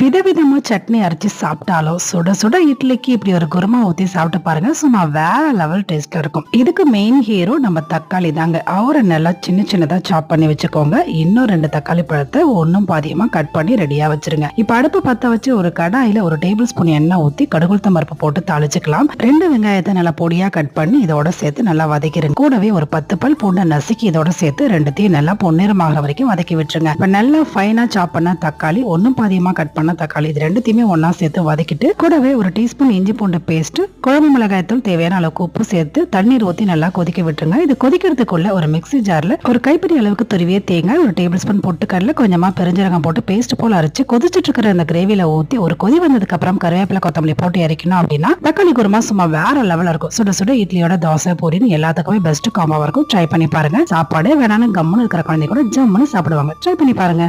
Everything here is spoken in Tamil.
விதவிதமாக சட்னி அரைச்சி சாப்பிட்டாலும் சுட சுட இட்லிக்கு இப்படி ஒரு குருமா ஊற்றி சாப்பிட்டு பாருங்க சும்மா வேற லெவல் டேஸ்ட்ல இருக்கும். இதுக்கு மெயின் ஹீரோ நம்ம தக்காளி தாங்க. அவரை நல்லா சின்ன சின்னதாக சாப் பண்ணி வச்சுக்கோங்க. இன்னும் ரெண்டு தக்காளி பழத்தை ஒன்னும் பாதியமா கட் பண்ணி ரெடியா வச்சிருங்க. இப்ப அடுப்பு பத்த வச்சு ஒரு கடாயில ஒரு டேபிள் ஸ்பூன் எண்ணெய் ஊற்றி கடுகுளுத்த மரப்பு போட்டு தாளிச்சுக்கலாம். ரெண்டு வெங்காயத்தை நல்லா பொடியா கட் பண்ணி இதோட சேர்த்து நல்லா வதக்கிடுங்க கூடவே ஒரு பத்து பல் பூண்டை நசுக்கி இதோட சேர்த்து ரெண்டுத்தையும் நல்லா பொன்னிறமாகிற வரைக்கும் வதக்கி விட்டுருங்க. இப்போ நல்லா ஃபைனாக சாப் பண்ண தக்காளி ஒன்றும் பாதியமாக கட் பண்ண தக்காளி இது ரெண்டுத்தையுமே ஒன்றா சேர்த்து வதக்கிட்டு கூடவே ஒரு டீஸ்பூன் இஞ்சி பூண்டு பேஸ்ட் குழம்பு மிளகாய் தூள் தேவையான அளவுக்கு உப்பு சேர்த்து தண்ணீர் ஊத்தி நல்லா கொதிக்க விட்டுருங்க. இது கொதிக்கிறதுக்குள்ள ஒரு மிக்ஸி ஜார்ல ஒரு கைப்பிடி அளவுக்கு துருவிய தேங்காய் ஒரு டேபிள் ஸ்பூன் பொட்டுக்கடல கொஞ்சமா பெருஞ்சீரகம் போட்டு பேஸ்ட் போல அரைச்சு கொதிச்சிட்டு இருக்கிற அந்த கிரேவில ஊத்தி ஒரு கொதி வந்ததுக்கு அப்புறம் கருவேப்பிலை கொத்தமல்லி போட்டு இறக்கணும் அப்படின்னா தக்காளி குருமா சும்மா வேற லெவலில் இருக்கும். சுட சுட இட்லியோட தோசை பூரின்னு எல்லாத்துக்குமே பெஸ்ட் காம்பாவா இருக்கும். ட்ரை பண்ணி பாருங்க. சாப்பாடு வேணாலும் கம்முன்னு இருக்கிற குழந்தை கூட ஜம்முன்னு சாப்பிடுவாங்க. ட்ரை பண்ணி பாருங்க.